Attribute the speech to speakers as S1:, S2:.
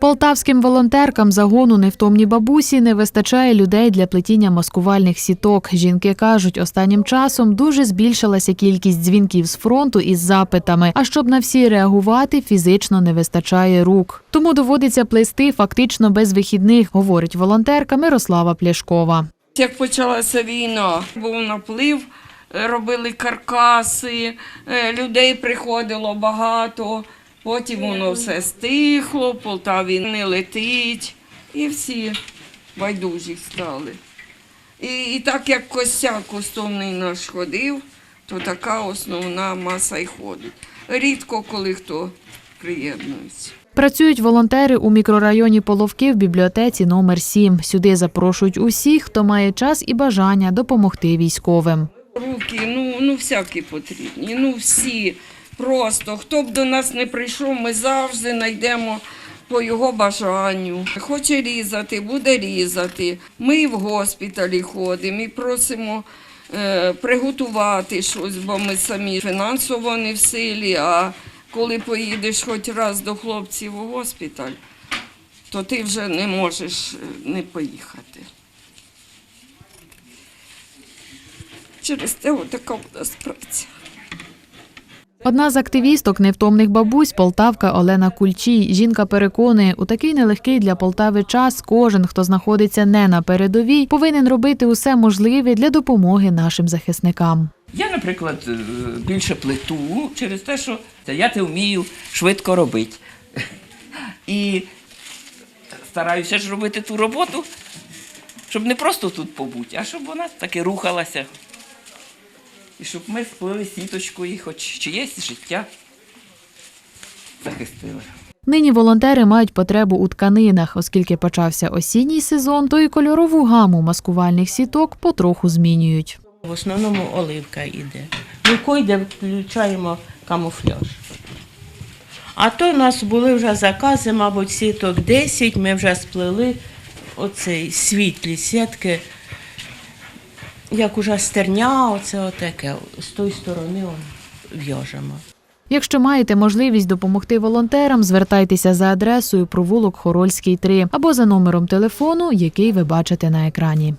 S1: Полтавським волонтеркам загону невтомні бабусі не вистачає людей для плетіння маскувальних сіток. Жінки кажуть, останнім часом дуже збільшилася кількість дзвінків з фронту із запитами. А щоб на всі реагувати, фізично не вистачає рук. Тому доводиться плести фактично без вихідних, говорить волонтерка Мирослава Пляшкова.
S2: Як почалася війна, був наплив, робили каркаси, е, людей приходило багато, потім воно все стихло, Полтаві не летить, і всі байдужі стали. І, і так як косяк основний наш ходив, то така основна маса й ходить. Рідко коли хто приєднується.
S1: Працюють волонтери у мікрорайоні Половки в бібліотеці номер 7 Сюди запрошують усіх, хто має час і бажання допомогти військовим.
S2: Руки, ну, ну всякі потрібні, ну всі. Просто хто б до нас не прийшов, ми завжди знайдемо по його бажанню. Хоче різати, буде різати. Ми в госпіталі ходимо і просимо е, приготувати щось, бо ми самі фінансово не в силі. А коли поїдеш хоч раз до хлопців у госпіталь, то ти вже не можеш е, не поїхати. Через те отака у нас праця.
S1: Одна з активісток невтомних бабусь Полтавка Олена Кульчій. Жінка переконує, у такий нелегкий для Полтави час кожен, хто знаходиться не на передовій, повинен робити усе можливе для допомоги нашим захисникам.
S3: Я, наприклад, е, більше плету через те, що я це вмію швидко робити. І стараюся ж робити ту роботу, щоб не просто тут побути, а щоб вона таки рухалася. І щоб ми сплили сіточкою, хоч чиєсь життя захистили.
S1: Нині волонтери мають потребу у тканинах, оскільки почався осінній сезон, то і кольорову гаму маскувальних сіток потроху змінюють.
S4: В основному оливка йде. Ну, койде включаємо камуфляж. А то у нас були вже закази, мабуть, сіток 10, ми вже сплели оцей світлі сітки, як уже стерня, оце отаке, з тої сторони в'яжемо.
S1: Якщо маєте можливість допомогти волонтерам, звертайтеся за адресою провулок Хорольський 3 або за номером телефону, який ви бачите на екрані.